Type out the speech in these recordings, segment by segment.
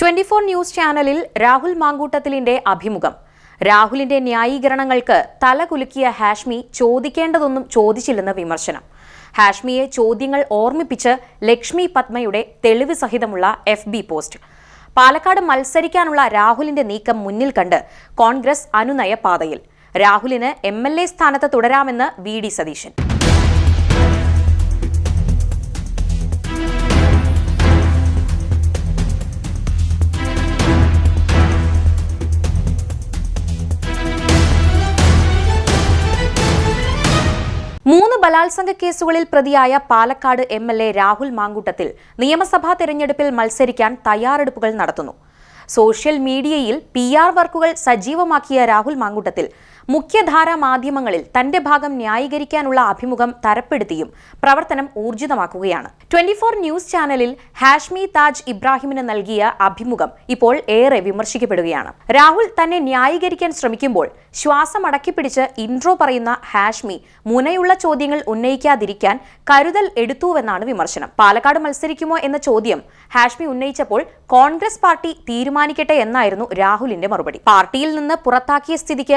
Twenty four news ചാനലിൽ രാഹുൽ മാങ്കൂട്ടത്തിലിന്റെ അഭിമുഖം. രാഹുലിന്റെ ന്യായീകരണങ്ങൾക്ക് തലകുലുക്കിയ ഹാഷ്മി ചോദിക്കേണ്ടതൊന്നും ചോദിച്ചില്ലെന്ന് വിമർശനം. ഹാഷ്മിയെ ചോദ്യങ്ങൾ ഓർമ്മിപ്പിച്ച് ലക്ഷ്മി പത്മയുടെ തെളിവ് സഹിതമുള്ള എഫ് ബി പോസ്റ്റ്. പാലക്കാട് മത്സരിക്കാനുള്ള രാഹുലിന്റെ നീക്കം മുന്നിൽ കണ്ട് കോൺഗ്രസ് അനുനയ പാതയിൽ. രാഹുലിന് എം എൽ എ സ്ഥാനത്ത് തുടരാമെന്ന് വി ഡി സതീശൻ. ബലാത്സംഗ കേസുകളിൽ പ്രതിയായ Palakkad M L A Rahul Mamkootathil നിയമസഭാ തെരഞ്ഞെടുപ്പിൽ മത്സരിക്കാൻ തയ്യാറെടുപ്പുകൾ നടത്തുന്നു. സോഷ്യൽ മീഡിയയിൽ പി ആർ വർക്കുകൾ സജീവമാക്കിയ രാഹുൽ മാങ്കൂട്ടത്തിൽ മുഖ്യധാരാ മാധ്യമങ്ങളിൽ തന്റെ ഭാഗം ന്യായീകരിക്കാനുള്ള അഭിമുഖം തരപ്പെടുത്തിയും പ്രവർത്തനം ഊർജിതമാക്കുകയാണ്. ട്വന്റി ഫോർ ന്യൂസ് ചാനലിൽ ഹാഷ്മി താജ് ഇബ്രാഹിമിന് നൽകിയ അഭിമുഖം ഇപ്പോൾ ഏറെ വിമർശിക്കപ്പെടുകയാണ്. രാഹുൽ തന്നെ ന്യായീകരിക്കാൻ ശ്രമിക്കുമ്പോൾ ശ്വാസം അടക്കിപ്പിടിച്ച് ഇൻട്രോ പറയുന്ന ഹാഷ്മി മുനയുള്ള ചോദ്യങ്ങൾ ഉന്നയിക്കാതിരിക്കാൻ കരുതൽ എടുത്തുവെന്നാണ് വിമർശനം. പാലക്കാട് മത്സരിക്കുമോ എന്ന ചോദ്യം ഹാഷ്മി ഉന്നയിച്ചപ്പോൾ കോൺഗ്രസ് പാർട്ടി തീരുമാനിക്കട്ടെ എന്നായിരുന്നു രാഹുലിന്റെ മറുപടി. പാർട്ടിയിൽ നിന്ന് പുറത്താക്കിയ സ്ഥിതിക്ക്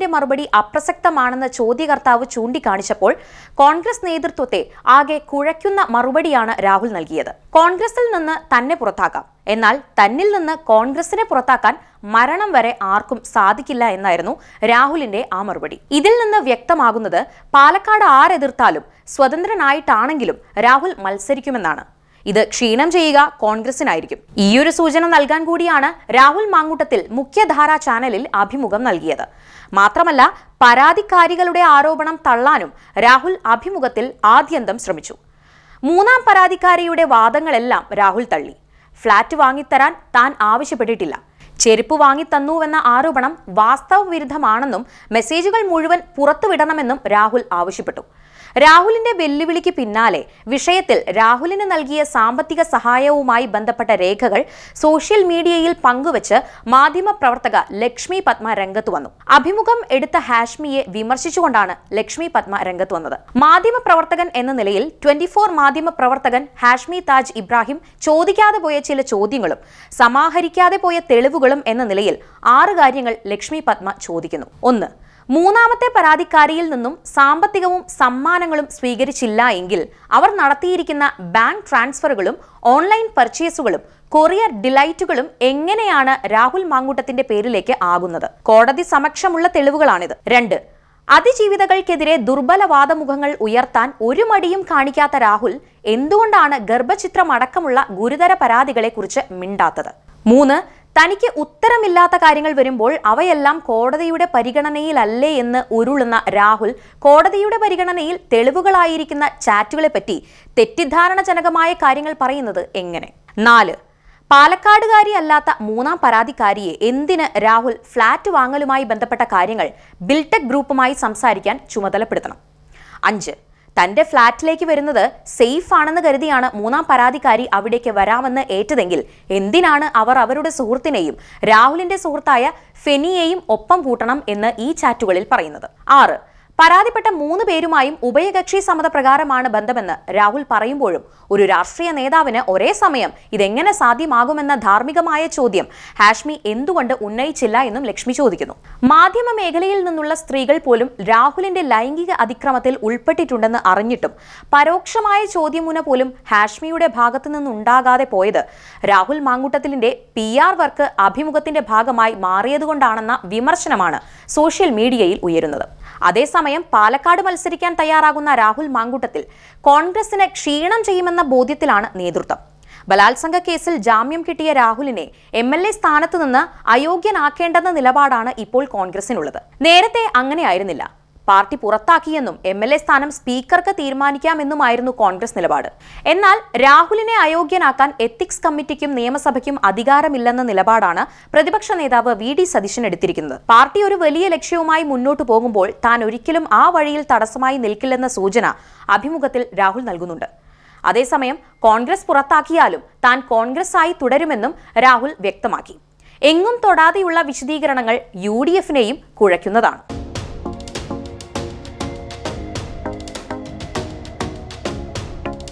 രാഹുലിന്റെ മറുപടി അപ്രസക്തമാണെന്ന് ചോദ്യകർത്താവ് ചൂണ്ടിക്കാണിച്ചപ്പോൾ കോൺഗ്രസ് നേതൃത്വത്തെ ആകെ കുഴയ്ക്കുന്ന മറുപടിയാണ് രാഹുൽ നൽകിയത്. കോൺഗ്രസിൽ നിന്ന് തന്നെ പുറത്താക്കാം എന്നാൽ തന്നിൽ നിന്ന് കോൺഗ്രസിനെ പുറത്താക്കാൻ മരണം വരെ ആർക്കും സാധിക്കില്ല എന്നായിരുന്നു രാഹുലിന്റെ ആ മറുപടി. ഇതിൽ നിന്ന് വ്യക്തമാകുന്നത് പാലക്കാട് ആരെതിർത്താലും സ്വതന്ത്രനായിട്ടാണെങ്കിലും രാഹുൽ മത്സരിക്കുമെന്നാണ്. ഇത് ക്ഷീണം ചെയ്യുക കോൺഗ്രസിനായിരിക്കും. ഈയൊരു സൂചന നൽകാൻ കൂടിയാണ് രാഹുൽ മാങ്കൂട്ടത്തിൽ മുഖ്യധാരാ ചാനലിൽ അഭിമുഖം നൽകിയത്. മാത്രമല്ല പരാതിക്കാരികളുടെ ആരോപണം തള്ളാനും രാഹുൽ അഭിമുഖത്തിൽ ആദ്യന്തം ശ്രമിച്ചു. മൂന്നാം പരാതിക്കാരിയുടെ വാദങ്ങളെല്ലാം രാഹുൽ തള്ളി. ഫ്ളാറ്റ് വാങ്ങിത്തരാൻ താൻ ആവശ്യപ്പെട്ടിട്ടില്ല. ചെരുപ്പ് വാങ്ങിത്തന്നുവെന്ന ആരോപണം വാസ്തവ വിരുദ്ധമാണെന്നും മെസ്സേജുകൾ മുഴുവൻ പുറത്തുവിടണമെന്നും രാഹുൽ ആവശ്യപ്പെട്ടു. രാഹുലിന്റെ വെല്ലുവിളിക്ക് പിന്നാലെ വിഷയത്തിൽ രാഹുലിന് നൽകിയ സാമ്പത്തിക സഹായവുമായി ബന്ധപ്പെട്ട രേഖകൾ സോഷ്യൽ മീഡിയയിൽ പങ്കുവച്ച് മാധ്യമ പ്രവർത്തക ലക്ഷ്മി പത്മ രംഗത്ത് വന്നു. അഭിമുഖം എടുത്ത ഹാഷ്മിയെ വിമർശിച്ചുകൊണ്ടാണ് ലക്ഷ്മി പത്മ രംഗത്ത് വന്നത്. മാധ്യമ പ്രവർത്തകൻ എന്ന നിലയിൽ ട്വന്റി ഫോർ മാധ്യമ പ്രവർത്തകൻ ഹാഷ്മി താജ് ഇബ്രാഹിം ചോദിക്കാതെ പോയ ചില ചോദ്യങ്ങളും സമാഹരിക്കാതെ പോയ തെളിവുകളും എന്ന നിലയിൽ ആറ് കാര്യങ്ങൾ ലക്ഷ്മി പത്മ ചോദിക്കുന്നു. ഒന്ന് മൂന്നാമത്തെ പരാതിക്കാരിയിൽ നിന്നും സാമ്പത്തികവും സമ്മാനങ്ങളും സ്വീകരിച്ചില്ല എങ്കിൽ അവർ നടത്തിയിരിക്കുന്ന ബാങ്ക് ട്രാൻസ്ഫറുകളും ഓൺലൈൻ പർച്ചേസുകളും കൊറിയർ ഡിലൈറ്റുകളും എങ്ങനെയാണ് രാഹുൽ മാങ്കൂട്ടത്തിന്റെ പേരിലേക്ക് ആകുന്നത്? കോടതി സമക്ഷമുള്ള തെളിവുകളാണിത്. രണ്ട് അതിജീവിതകൾക്കെതിരെ ദുർബലവാദമുഖങ്ങൾ ഉയർത്താൻ ഒരു മടിയും കാണിക്കാത്ത രാഹുൽ എന്തുകൊണ്ടാണ് ഗർഭചിത്രമടക്കമുള്ള ഗുരുതര പരാതികളെക്കുറിച്ച് മിണ്ടാത്തത്? മൂന്ന് തനിക്ക് ഉത്തരമില്ലാത്ത കാര്യങ്ങൾ വരുമ്പോൾ അവയെല്ലാം കോടതിയുടെ പരിഗണനയിലല്ലേ എന്ന് ഉരുളുന്ന രാഹുൽ കോടതിയുടെ പരിഗണനയിൽ തെളിവുകളായിരിക്കുന്ന ചാറ്റുകളെ പറ്റി തെറ്റിദ്ധാരണജനകമായ കാര്യങ്ങൾ പറയുന്നത് എങ്ങനെ? നാല് പാലക്കാടുകാരി അല്ലാത്ത മൂന്നാം പരാതിക്കാരിയെ എന്തിന് രാഹുൽ ഫ്ളാറ്റ് വാങ്ങലുമായി ബന്ധപ്പെട്ട കാര്യങ്ങൾ ബിൽടെക് ഗ്രൂപ്പുമായി സംസാരിക്കാൻ ചുമതലപ്പെടുത്തണം? അഞ്ച് തന്റെ ഫ്ളാറ്റിലേക്ക് വരുന്നത് സേഫ് ആണെന്ന് കരുതിയാണ് മൂന്നാം പരാതിക്കാരി അവിടേക്ക് വരാമെന്ന് ഏറ്റതെങ്കിൽ. എന്തിനാണ് അവർ അവരുടെ സുഹൃത്തിനെയും രാഹുലിന്റെ സുഹൃത്തായ ഫെനിയെയും ഒപ്പം കൂട്ടണം എന്ന് ഈ ചാറ്റുകളിൽ പറയുന്നത്. ആറ് പരാതിപ്പെട്ട മൂന്ന് പേരുമായും ഉഭയകക്ഷി സമ്മതപ്രകാരമാണ് ബന്ധമെന്ന് രാഹുൽ പറയുമ്പോഴും ഒരു രാഷ്ട്രീയ നേതാവിന് ഒരേ സമയം ഇതെങ്ങനെ സാധ്യമാകുമെന്ന ധാർമ്മികമായ ചോദ്യം ഹാഷ്മി എന്തുകൊണ്ട് ഉന്നയിച്ചില്ല എന്നും ലക്ഷ്മി ചോദിക്കുന്നു. മാധ്യമ മേഖലയിൽ നിന്നുള്ള സ്ത്രീകൾ പോലും രാഹുലിന്റെ ലൈംഗിക അതിക്രമത്തിൽ ഉൾപ്പെട്ടിട്ടുണ്ടെന്ന് അറിഞ്ഞിട്ടും പരോക്ഷമായ ചോദ്യമുന പോലും ഹാഷ്മിയുടെ ഭാഗത്തു നിന്നുണ്ടാകാതെ പോയത് രാഹുൽ മാങ്കൂട്ടത്തിലിന്റെ പി ആർ വർക്ക് അഭിമുഖത്തിന്റെ ഭാഗമായി മാറിയതുകൊണ്ടാണെന്ന വിമർശനമാണ് സോഷ്യൽ മീഡിയയിൽ ഉയരുന്നത്. അതേസമയം പാലക്കാട് മത്സരിക്കാൻ തയ്യാറാകുന്ന രാഹുൽ മാങ്കൂട്ടത്തിൽ കോൺഗ്രസിന് ക്ഷീണം ചെയ്യുമെന്ന ബോധ്യത്തിലാണ് നേതൃത്വം. ബലാത്സംഗ കേസിൽ ജാമ്യം കിട്ടിയ രാഹുലിനെ എം എൽ എ സ്ഥാനത്ത് നിന്ന് അയോഗ്യനാക്കേണ്ടെന്ന നിലപാടാണ് ഇപ്പോൾ കോൺഗ്രസിനുള്ളത്. നേരത്തെ അങ്ങനെയായിരുന്നില്ല. പാർട്ടി പുറത്താക്കിയെന്നും എം എൽ എ സ്ഥാനം സ്പീക്കർക്ക് തീരുമാനിക്കാമെന്നുമായിരുന്നു കോൺഗ്രസ് നിലപാട്. എന്നാൽ രാഹുലിനെ അയോഗ്യനാക്കാൻ എത്തിക്സ് കമ്മിറ്റിക്കും നിയമസഭയ്ക്കും അധികാരമില്ലെന്ന നിലപാടാണ് പ്രതിപക്ഷ നേതാവ് വി ഡി സതീശൻ എടുത്തിരിക്കുന്നത്. പാർട്ടി ഒരു വലിയ ലക്ഷ്യവുമായി മുന്നോട്ടു പോകുമ്പോൾ താൻ ഒരിക്കലും ആ വഴിയിൽ തടസ്സമായി നിൽക്കില്ലെന്ന സൂചന അഭിമുഖത്തിൽ രാഹുൽ നൽകുന്നുണ്ട്. അതേസമയം കോൺഗ്രസ് പുറത്താക്കിയാലും താൻ കോൺഗ്രസ് ആയി തുടരുമെന്നും രാഹുൽ വ്യക്തമാക്കി. എങ്ങും തൊടാതെയുള്ള വിശദീകരണങ്ങൾ യു ഡി എഫിനെയും കുഴയ്ക്കുന്നതാണ്.